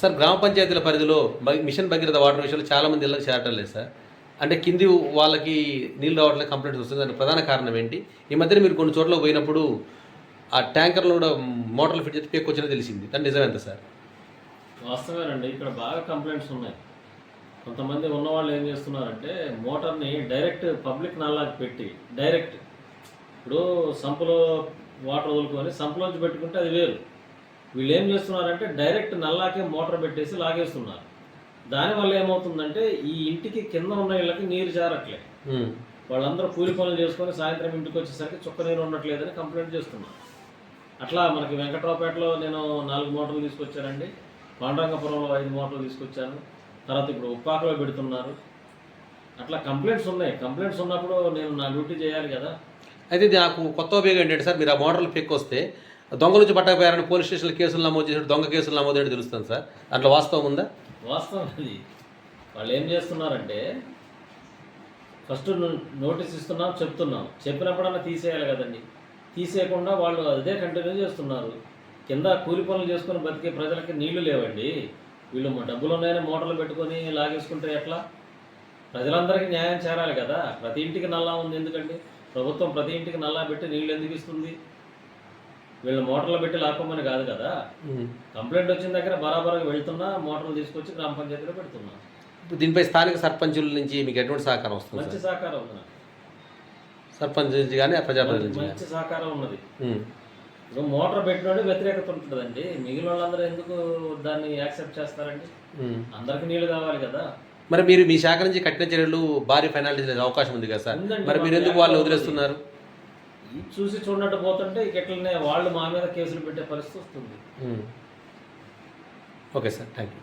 Sir గ్రామ పంచాయతీల పరిధిలో మిషన్ భగీరథ వాటర్ విషయంలో చాలామంది ఇళ్ళకి చేరటం లేదు సార్. అంటే కింది వాళ్ళకి నీళ్ళు రావట్లేదు కంప్లైంట్స్ వస్తుంది. దానికి ప్రధాన కారణం ఏంటి? ఈ మధ్యన మీరు కొన్ని చోట్ల పోయినప్పుడు ఆ ట్యాంకర్లో కూడా మోటార్లు ఫిట్ చేసి పేకొచ్చినా తెలిసింది. దాని నిజం ఎంత సార్? వాస్తవేనండి ఇక్కడ బాగా కంప్లైంట్స్ ఉన్నాయి. కొంతమంది ఉన్నవాళ్ళు ఏం చేస్తున్నారంటే మోటార్ని డైరెక్ట్ పబ్లిక్ నల్లాకి పెట్టి డైరెక్ట్ ఇప్పుడు సంపులో వాటర్ వదులుకొని సంపులోంచి పెట్టుకుంటే అది వేరు. వీళ్ళు ఏం చేస్తున్నారంటే డైరెక్ట్ నల్లాకే మోటార్ పెట్టేసి లాగేస్తున్నారు. దానివల్ల ఏమవుతుందంటే ఈ ఇంటికి కింద ఉన్న ఇళ్ళకి నీరు చేరట్లే ఉమ్. వాళ్ళందరూ కూలి పనులు చేసుకొని సాయంత్రం ఇంటికి వచ్చేసరికి చుక్క నీరు ఉండట్లేదని కంప్లైంట్ చేస్తున్నారు. అట్లా మనకి వెంకట్రావుపేటలో నేను నాలుగు మోటార్లు తీసుకొచ్చానండి. పాండరంగపురంలో ఐదు మోటార్లు తీసుకొచ్చాను. తర్వాత ఇప్పుడు ఉప్పాకలో పెడుతున్నారు. అట్లా కంప్లైంట్స్ ఉన్నాయి. కంప్లైంట్స్ ఉన్నప్పుడు నేను నా డ్యూటీ చేయాలి కదా. అయితే నాకు కొత్త ఉపయోగం ఏంటంటే సార్ మీరు ఆ మోటార్లు పెక్కొస్తే దొంగ నుంచి పట్టకపోయారని పోలీస్ స్టేషన్లో కేసులు నమోదు చేసి దొంగ కేసులు నమోదు చేయడం తెలుస్తుంది సార్. అట్లా వాస్తవం ఉందా? వాస్తవం అది. వాళ్ళు ఏం చేస్తున్నారంటే ఫస్ట్ నోటీస్ ఇస్తున్నాం చెప్తున్నాం. చెప్పినప్పుడన్నా తీసేయాలి కదండి. తీసేయకుండా వాళ్ళు అదే కంటిన్యూ చేస్తున్నారు. కింద కూలి పనులు చేసుకుని బతికే ప్రజలకి నీళ్ళు లేవండి. వీళ్ళు డబ్బులు ఉన్నాయని మోటార్లు పెట్టుకొని లాగేసుకుంటే ఎట్లా? ప్రజలందరికీ న్యాయం చేరాలి కదా. ప్రతి ఇంటికి నల్లా ఉంది ఎందుకండి? ప్రభుత్వం ప్రతి ఇంటికి నల్లా పెట్టి నీళ్ళు ఎందుకు ఇస్తుంది? వీళ్ళు మోటార్లు పెట్టి లాక్కోమని కాదు కదా. కంప్లైంట్ వచ్చిన దగ్గర బరాబర్గా వెళ్తున్నా మోటార్లు తీసుకొచ్చి గ్రామ పంచాయతీలో పెడుతున్నా. దీనిపై స్థానిక సర్పంచుల నుంచి మీకు ఎటువంటి సహకారం వస్తుంది మంచి సహకారం ఉంది. సర్పంచ్ నుంచి కానీ ప్రజాప్రతినిధి మంచి సహకారం ఉన్నది. ఇప్పుడు మోటార్ పెట్టినోడు వ్యతిరేకత ఉంటుందండి. మిగిలిన వాళ్ళందరూ ఎందుకు దాన్ని యాక్సెప్ట్ చేస్తారండి. అందరికి నీళ్ళు కావాలి కదా. మరి మీరు మీ శాఖ నుంచి కఠిన చర్యలు భారీ ఫైనాలిటీ చేసే అవకాశం ఉంది కదా సార్? మరి మీరు ఎందుకు వాళ్ళు వదిలేస్తున్నారు? చూసి చూడనట్టు పోతుంటే ఇక ఎట్లనే వాళ్ళు మా మీద కేసులు పెట్టే పరిస్థితి వస్తుంది. Okay sir thank you